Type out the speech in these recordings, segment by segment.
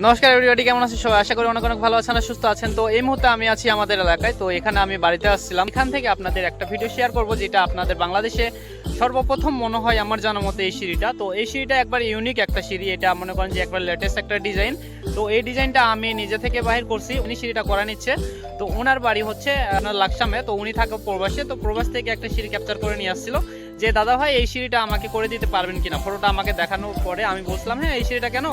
নমস্কার এভরিবডি কেমন আছেন সবাই? আশা করি অনেক অনেক ভালো আছেন সুস্থ আছেন। তো এই মুহূর্তে আমি আছি আমাদের এলাকায়। তো এখানে আমি বাড়িতে আসছিলাম। এখান থেকে আপনাদের একটা ভিডিও শেয়ার করব, যেটা আপনাদের বাংলাদেশে সর্বপ্রথম মনে হয় আমার জানা মতে এই সিঁড়িটা। তো এই সিঁড়িটা একবার ইউনিক একটা সিঁড়ি। এটা মনে করেন যে একবার লেটেস্ট একটা ডিজাইন তো এই ডিজাইনটা আমি নিজে থেকে বাহির করছি। উনি সিঁড়িটা করা নিচ্ছে। তো ওনার বাড়ি হচ্ছে, আপনার লাকসামে। তো উনি থাকে প্রবাসে। তো প্রবাস থেকে একটা সিঁড়ি ক্যাপচার করে নিয়ে আসছিল। যে, দাদা ভাই, এই সিঁড়িটা আমাকে করে দিতে পারবেন কিনা? ফটোটা আমাকে দেখানোর পরে আমি বলছিলাম হ্যাঁ এই সিঁড়িটা কেন?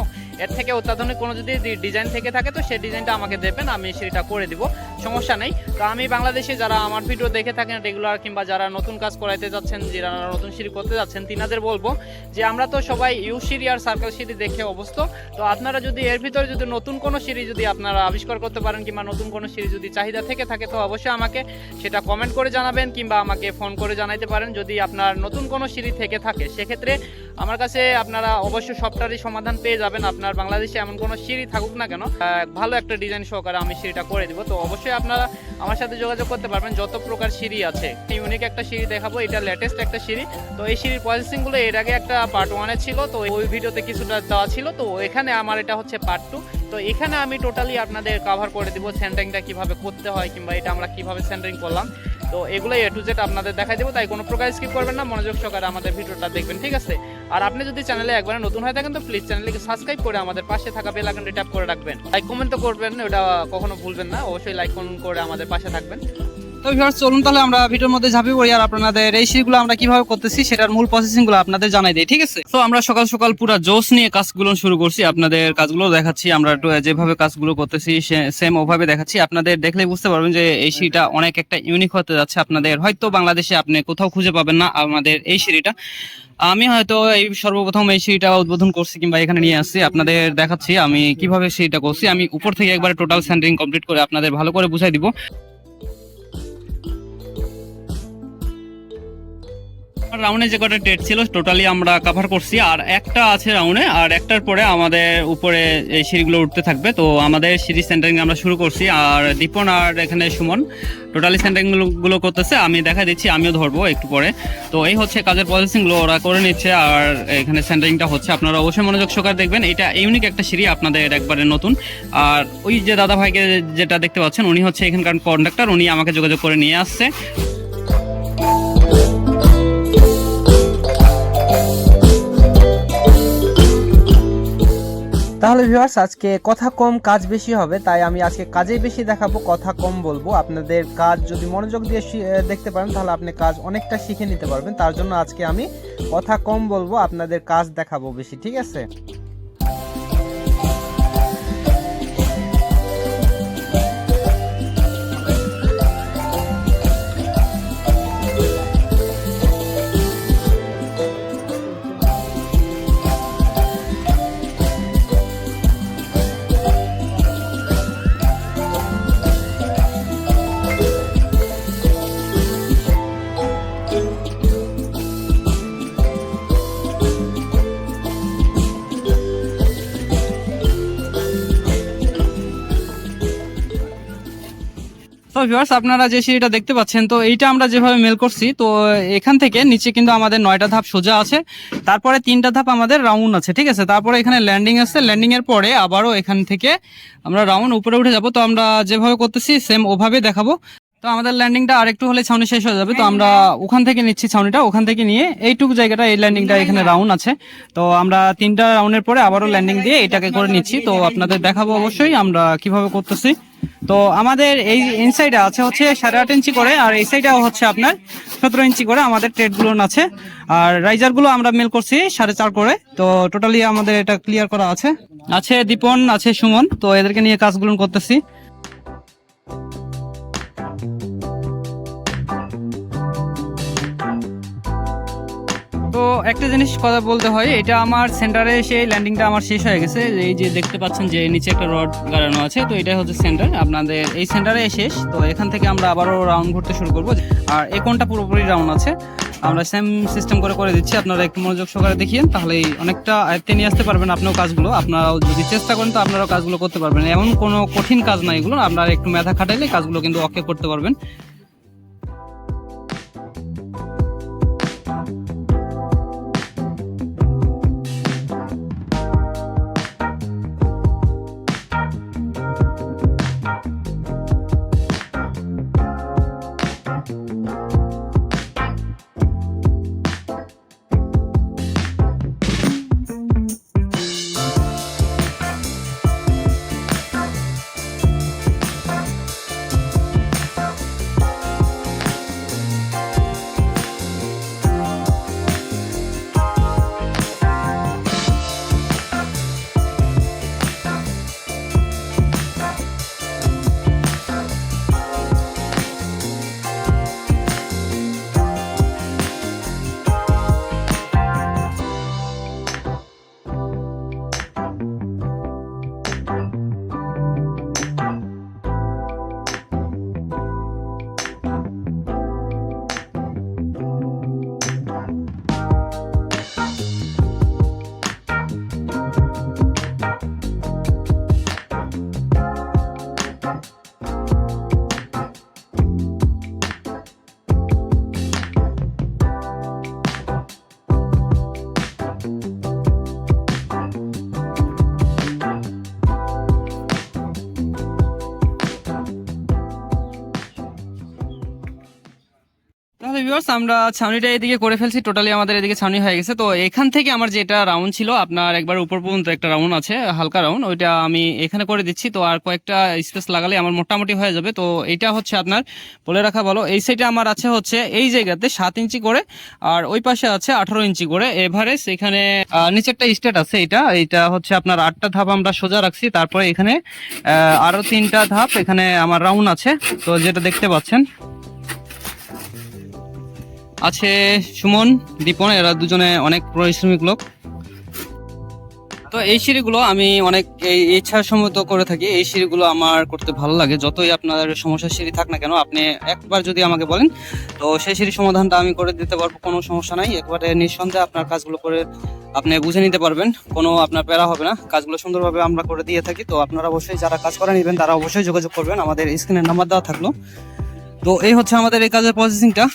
এর থেকে অত্যাধুনিক কোনো যদি ডিজাইন থেকে থাকে তো সেই ডিজাইনটা আমাকে দেবেন, আমি সেটা করে দিব। সমস্যা নেই। তো আমি বাংলাদেশে যারা আমার ভিডিও দেখে থাকেন রেগুলার কিংবা যারা নতুন কাজ করাইতে যাচ্ছেন, যারা নতুন সিঁড়ি করতে যাচ্ছেন, তিনাদের বলব যে আমরা তো সবাই ইউ সিঁড়ি আর সার্কেল সিঁড়ি দেখে অবস্থ তো আপনারা যদি এর ভিতরে যদি নতুন কোনো সিঁড়ি যদি আপনারা আবিষ্কার করতে পারেন কিংবা নতুন কোনো সিঁড়ি যদি চাহিদা থেকে থাকে, তো অবশ্যই আমাকে সেটা কমেন্ট করে জানাবেন কিংবা আমাকে ফোন করে জানাইতে পারেন। যদি আপনার নতুন কোনো সিঁড়ি থেকে থাকে, সেক্ষেত্রে আমার কাছে আপনারা অবশ্যই সবটারই সমাধান পেয়ে যাবেন। আপনার বাংলাদেশে এমন কোনো সিঁড়ি থাকুক না কেন। ভালো একটা ডিজাইন সহকারে আমি সিঁড়িটা করে দিব। তো অবশ্যই আপনারা আমার সাথে যোগাযোগ করতে পারবেন। যত প্রকার সিঁড়ি আছে ইউনিক একটা সিঁড়ি দেখাবো। এটা লেটেস্ট একটা সিঁড়ি। তো এই সিঁড়ির প্রসেসিংগুলো এর আগে একটা পার্ট ওয়ানে ছিল। তো ওই ভিডিওতে কিছুটা দেওয়া ছিল। তো এখানে আমার এটা হচ্ছে পার্ট টু তো এখানে আমি টোটালি আপনাদের কাভার করে দেবো সেন্টারিংটা কীভাবে করতে হয় কিংবা এটা আমরা কীভাবে সেন্টারিং করলাম। তো এগুলো এ টু জেড আপনাদের দেখাই দেবো, তাই কোনো প্রকার স্কিপ করবেন না, মনোযোগ সহকারে আমাদের ভিডিওটা দেখবেন, ঠিক আছে? আর আপনি যদি চ্যানেলে একবার নতুন হয়ে থাকেন তো প্লিজ চ্যানেলকে সাবস্ক্রাইব করে আমাদের পাশে থাকা বেল আইকনটি ট্যাপ করে রাখবেন। লাইক কমেন্ট তো করবেন, ওটা কখনো ভুলবেন না, অবশ্যই লাইক কমেন্ট করে আমাদের পাশে থাকবেন। তো ভিউয়ার্স চলুন তাহলে আমরা ভিডিওর মধ্যে ঝাঁপিয়ে পড়ি আর আপনাদের এই সিঁড়িগুলো আমরা কীভাবে করতেছি সেটার মূল প্রসেসিংগুলো আপনাদের জানাই দিই, ঠিক আছে? তো আমরা সকাল সকাল পুরো জোশ নিয়ে কাজগুলো শুরু করছি, আপনাদের কাজগুলো দেখাচ্ছি, আমরা একটু যেভাবে কাজগুলো করতেছি সেম ওভাবে দেখাচ্ছি। আপনাদের দেখলে বুঝতে পারবেন যে এই সিঁড়িটা অনেক একটা ইউনিক হতে যাচ্ছে আপনাদের। হয়তো বাংলাদেশে আপনি কোথাও খুঁজে পাবেন না আমাদের এই সিঁড়িটা। আমি হয়তো এই সর্বপ্রথম এই সিঁড়িটা উদ্বোধন করছি কিংবা এখানে নিয়ে আসছি, আপনাদের দেখাচ্ছি আমি কীভাবে সিঁড়িটা করছি। আমি উপর থেকে একবার টোটাল সেন্টারিং কমপ্লিট করে আপনাদের ভালো করে বুঝাই দিব। রাউন্ডে যে কটা ডেট ছিল টোটালি আমরা কভার করছি। আর একটা আছে রাউন্ডে আর একটার পরে আমাদের উপরে এই সিঁড়িগুলো উঠতে থাকবে। তো আমাদের সিঁড়ি সেন্টারিং আমরা শুরু করছি। আর দীপন আর এখানে সুমন টোটালি সেন্টারিংগুলো করতেছে। আমি দেখা দিচ্ছি, আমিও ধরবো একটু পরে। তো এই হচ্ছে কাজের প্রসেসিংগুলো ওরা করে নিচ্ছে। আর এখানে সেন্টারিংটা হচ্ছে। আপনারা অবশ্যই মনোযোগ সহকারে দেখবেন। এটা ইউনিক একটা সিঁড়ি আপনাদের একবারে নতুন। আর ওই যে দাদা ভাইকে যেটা দেখতে পাচ্ছেন, উনি হচ্ছে এখানকার কন্ডাক্টর উনি আমাকে যোগাযোগ করে নিয়ে আসছে। তাহলে ভিউয়ার্স আজকে কথা কম, কাজ বেশি হবে, তাই আমি আজকে কাজে বেশি দেখাবো, কথা কম বলব। আপনাদের কাজ যদি মনোযোগ দিয়ে দেখতে পারেন, তাহলে আপনি কাজ অনেকটা শিখে নিতে পারবেন। তার জন্য আজকে আমি কথা কম বলব, আপনাদের কাজ দেখাবো বেশি, ঠিক আছে? ভিউয়ার্স আপনারা যে সিঁড়িটা দেখতে পাচ্ছেন, তো এইটা আমরা যেভাবে মেল করছি, তো এখান থেকে নিচে কিন্তু আমাদের নয়টা ধাপ সোজা আছে। তারপরে তিনটা ধাপ আমাদের রাউন্ড আছে, ঠিক আছে? তারপরে এখানে ল্যান্ডিং আছে। ল্যান্ডিং এর পরে আবারও এখান থেকে আমরা রাউন্ড উপরে উঠে যাব। তো আমরা যেভাবে করতেছি সেম ওভাবে দেখাবো। তো আমাদের ল্যান্ডিংটা আরেকটু হলে ছাউনি শেষ হয়ে যাবে। তো আমরা ওখান থেকে নিচ্ছি ছাউনিটা। ওখান থেকে নিয়ে এইটুকু জায়গাটা এই ল্যান্ডিংটা এখানে রাউন্ড আছে। তো আমরা তিনটা রাউন্ডের পরে আবারও ল্যান্ডিং দিয়ে এটাকে করে নিচ্ছি। তো আপনাদের দেখাবো অবশ্যই আমরা কীভাবে করতেছি। তো আমাদের এই ইনসাইডে আছে হচ্ছে সাড়ে আট ইঞ্চি করে, আর এই সাইডেও হচ্ছে আপনার সতেরো ইঞ্চি করে আমাদের ট্রেডগুলো আছে। আর রাইজারগুলো আমরা মেল করছি সাড়ে চার করে। তো টোটালি আমাদের এটা ক্লিয়ার করা আছে। আছে দীপন, আছে সুমন, তো এদেরকে নিয়ে কাজগুলো করতেছি। তো একটা জিনিস কথা বলতে হয়, এটা আমার সেন্টারে এসে ল্যান্ডিংটা আমার শেষ হয়ে গেছে। এই যে দেখতে পাচ্ছেন যে নিচে একটা রড গাড়ানো আছে, তো এটা হচ্ছে সেন্টার আপনাদের এই সেন্টারে শেষ, তো এখান থেকে আমরা আবারও রাউন্ড ঘুরতে শুরু করব। আর এই কোনটা পুরোপুরি রাউন্ড আছে। আমরা সেম সিস্টেম করে করে দিচ্ছি, আপনারা একটু মনোযোগ সহকারে দেখিয়েন তাহলে অনেকটা আয়ত্তে নিয়ে আসতে পারবেন আপনিও কাজগুলো। আপনারাও যদি চেষ্টা করেন, তো আপনারাও কাজগুলো করতে পারবেন। এমন কোনো কঠিন কাজ না এগুলো, আপনারা একটু মেধা খাটাইলে কাজগুলো কিন্তু ওকে করতে পারবেন। ভিউয়ার্স আমরা ছাউনিটা এদিকে করে ফেলছি। টোটালি আমাদের এদিকে ছাউনি হয়ে গেছে। তো এখান থেকে আমার যেটা রাউন্ড ছিল আপনার একবার উপর পর্যন্ত একটা রাউন্ড আছে হালকা রাউন্ড ওইটা আমি এখানে করে দিচ্ছি। তো আর কয়েকটা স্পেস লাগালে আমার মোটামুটি হয়ে যাবে। তো এটা হচ্ছে আপনার বলে রাখা ভালো এই সাইডে আমার আছে হচ্ছে এই জায়গাতে সাত ইঞ্চি করে আর ওই পাশে আছে আঠারো ইঞ্চি করে। এভারেজ এখানে নিচেরটা স্টেট আছে এটা। এটা হচ্ছে আপনার আটটা ধাপ আমরা সোজা রাখছি। তারপরে এখানে আহ, আরও তিনটা ধাপ এখানে আমার রাউন্ড আছে। তো যেটা দেখতে পাচ্ছেন আছে সুমন, দীপন, এরা দুজনে অনেক পরিশ্রমিক লোক। তো এই সিঁড়িগুলো আমি অনেক এই ইচ্ছাসম্মত করে থাকি। এই সিঁড়িগুলো আমার করতে ভালো লাগে। যতই আপনার সমস্যার সিঁড়ি থাক না কেন, আপনি একবার যদি আমাকে বলেন, তো সেই সিঁড়ি সমাধানটা আমি করে দিতে পারব, কোনো সমস্যা নাই। একবারে নিঃসন্দেহে আপনার কাজগুলো করে আপনি বুঝে নিতে পারবেন। কোনো আপনার প্যারা হবে না। কাজগুলো সুন্দরভাবে আমরা করে দিয়ে থাকি। তো আপনারা অবশ্যই যারা কাজ করে নেবেন, তারা অবশ্যই যোগাযোগ করবেন। আমাদের স্ক্রিনের নাম্বার দেওয়া থাকল। তো এই হচ্ছে আমাদের এই কাজের প্রসেসিংটা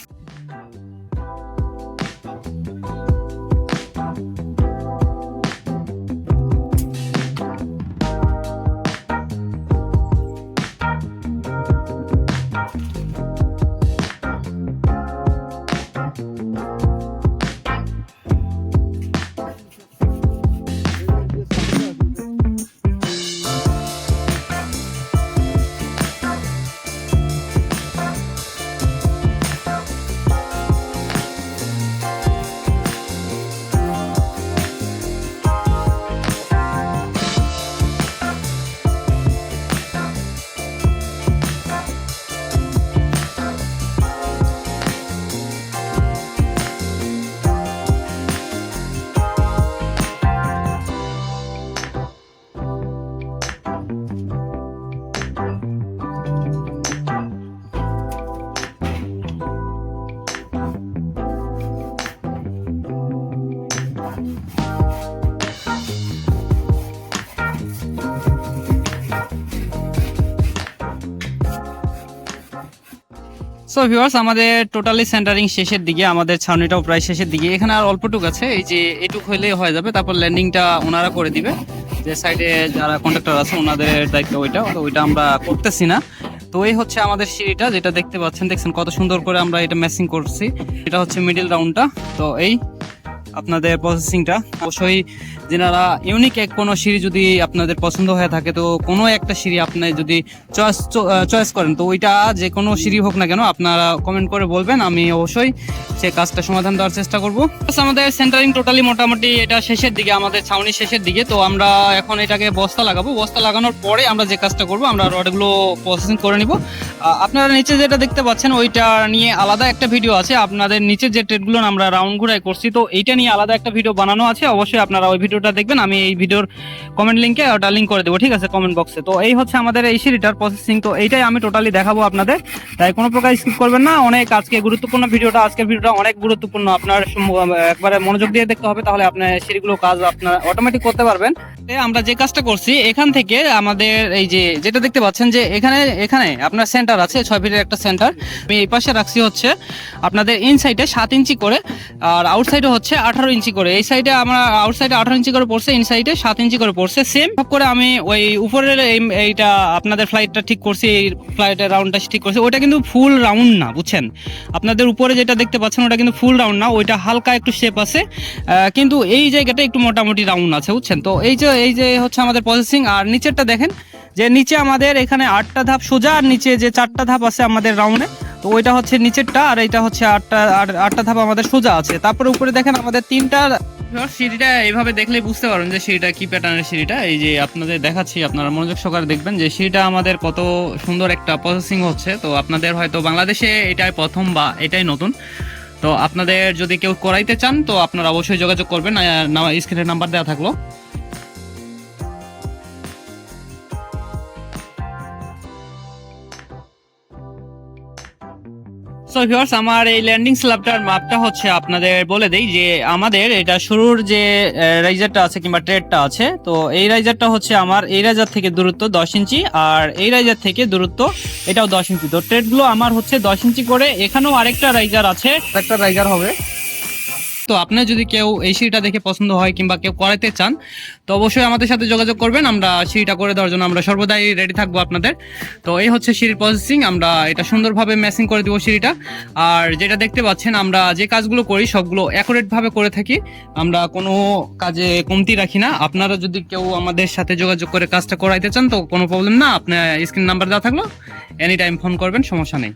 সো ভিউয়ার্স আমাদের টোটালি সেন্টারিং শেষের দিকে, আমাদের ছাউনিটাও প্রায় শেষের দিকে। এখানে আর অল্পটুক আছে, এই যে এটুক হইলেই হয়ে যাবে। তারপর ল্যান্ডিংটা ওনারা করে দিবে। যে সাইডে যারা কন্ট্রাক্টর আছে, ওনাদের দায়িত্ব ওইটা। তো ওইটা আমরা করতেছি না। তো এই হচ্ছে আমাদের সিঁড়িটা, যেটা দেখতে পাচ্ছেন। দেখছেন কত সুন্দর করে আমরা এটা ম্যাচিং করছি। এটা হচ্ছে মিডিল রাউন্ডটা তো এই আপনাদের প্রসেসিংটা অবশ্যই যেনারা ইউনিক এক কোনো সিঁড়ি যদি আপনাদের পছন্দ হয়ে থাকে, তো কোনো একটা সিঁড়ি আপনি যদি চয়েস চয়েস করেন, তো ওইটা যে কোনো সিঁড়ি হোক না কেন, আপনারা কমেন্ট করে বলবেন, আমি অবশ্যই সে কাজটা সমাধান দেওয়ার চেষ্টা করব। আমাদের সেন্টারিং টোটালি মোটামুটি এটা শেষের দিকে, আমাদের ছাউনি শেষের দিকে, তো আমরা এখন এটাকে বস্তা লাগাবো। বস্তা লাগানোর পরে আমরা যে কাজটা করব, আমরা রডগুলো প্রসেসিং করে নিব। আপনারা নিচে যেটা দেখতে পাচ্ছেন, ওইটা নিয়ে আলাদা একটা ভিডিও আছে। আপনাদের নিচে যে ট্রেডগুলো আমরা রাউন্ড ঘুরাই করছি, তো এইটা নিয়ে আলাদা একটা ভিডিও বানানো আছে, অবশ্যই আপনারা ওই ভিডিওটা দেখবেন, আমি এই ভিডিওর কমেন্ট লিঙ্কে ওটা লিঙ্ক করে দেবো, ঠিক আছে কমেন্ট বক্সে তো এই হচ্ছে আমাদের এই সিঁড়িটার প্রসেসিং তো এইটাই আমি টোটালি দেখাবো আপনাদের। তাই কোনো প্রকার স্কিপ করবেন না, অনেক আজকে গুরুত্বপূর্ণ ভিডিওটা আজকের ভিডিওটা অনেক গুরুত্বপূর্ণ। আপনার একবারে মনোযোগ দিয়ে দেখতে হবে, তাহলে আপনার সিঁড়িগুলো কাজ আপনার অটোমেটিক করতে পারবেন। আমরা যে কাজটা করছি, এখান থেকে আমাদের এই যে, যেটা দেখতে পাচ্ছেন যে এখানে এখানে আপনার সেন্টার আছে, ছয় ফিটের একটা সেন্টার আমি এই পাশে রাখছি হচ্ছে আপনাদের ইন সাইডে সাত ইঞ্চি করে, আর আউট সাইডে হচ্ছে আঠারো ইঞ্চি করে। এই সাইডে আমরা আউট সাইডে আঠারো ইঞ্চি করে পড়ছে ইন সাইডে সাত ইঞ্চি করে পড়ছে। সেম সব করে আমি ওই উপরের এই- এইটা আপনাদের ফ্লাইটটা ঠিক করছি, এই ফ্লাইটের রাউন্ডটা ঠিক করছি। ওইটা কিন্তু ফুল রাউন্ড না, বুঝছেন? আপনাদের উপরে যেটা দেখতে পাচ্ছেন, ওটা কিন্তু ফুল রাউন্ড না, ওইটা হালকা একটু শেপ আছে। কিন্তু এই জায়গাটা একটু মোটামুটি রাউন্ড আছে, বুঝছেন? তো এই যে এই যে হচ্ছে আমাদের প্রসেসিং আর নিচেরটা দেখেন, যে নিচে আমাদের এখানে আটটা ধাপ সোজা, আর নিচে যে চারটা ধাপ আছে আমাদের রাউন্ডে তো ওইটা হচ্ছে নিচেরটা আর এইটা হচ্ছে আটটা আট- আটটা ধাপ আমাদের সোজা আছে। তারপরে উপরে দেখেন আমাদের তিনটা সিঁড়িটা এইভাবে দেখলেই বুঝতে পারবেন যে সিঁড়িটা কি প্যাটার্নের সিঁড়িটা। এই যে আপনাদের দেখাচ্ছি, আপনারা মনোযোগ সহকারে দেখবেন যে সিঁড়িটা আমাদের কত সুন্দর একটা প্রসেসিং হচ্ছে। তো আপনাদের হয়তো বাংলাদেশে এটাই প্রথম বা এটাই নতুন। তো আপনাদের যদি কেউ করাইতে চান, তো আপনারা অবশ্যই যোগাযোগ করবেন। স্ক্রিনের নাম্বার দেওয়া থাকল। সো ভিউয়ার্স আমার এই ল্যান্ডিং স্ল্যাবটার মাপটা হচ্ছে আপনাদের বলে দেই যে আমাদের এটা শুরুর যে রাইজারটা আছে কিংবা ট্রেডটা আছে, তো এই রাইজারটা হচ্ছে আমার, এই রাইজার থেকে দূরত্ব দশ ইঞ্চি আর এই রাইজার থেকে দূরত্ব এটাও দশ ইঞ্চি। তো ট্রেডগুলো আমার হচ্ছে দশ ইঞ্চি করে। এখানেও আরেকটা রাইজার আছে। একটা রাইজার হবে। তো আপনার যদি কেউ এই সিঁড়িটা দেখে পছন্দ হয় কিংবা কেউ করাতে চান, তো অবশ্যই আমাদের সাথে যোগাযোগ করবেন। আমরা সিঁড়িটা করে দেওয়ার জন্য আমরা সর্বদাই রেডি থাকব আপনাদের। তো এই হচ্ছে সিঁড়ির প্রসেসিং আমরা এটা সুন্দরভাবে ম্যাচিং করে দিব সিঁড়িটা। আর যেটা দেখতে পাচ্ছেন, আমরা যে কাজগুলো করি, সবগুলো অ্যাকুরেট ভাবে করে থাকি। আমরা কোনো কাজে কমতি রাখি না। আপনারা যদি কেউ আমাদের সাথে যোগাযোগ করে কাজটা করাইতে চান, তো কোনো প্রবলেম না। আপনার স্ক্রিন নাম্বার দেওয়া থাকল এনি টাইম ফোন করবেন, সমস্যা নেই।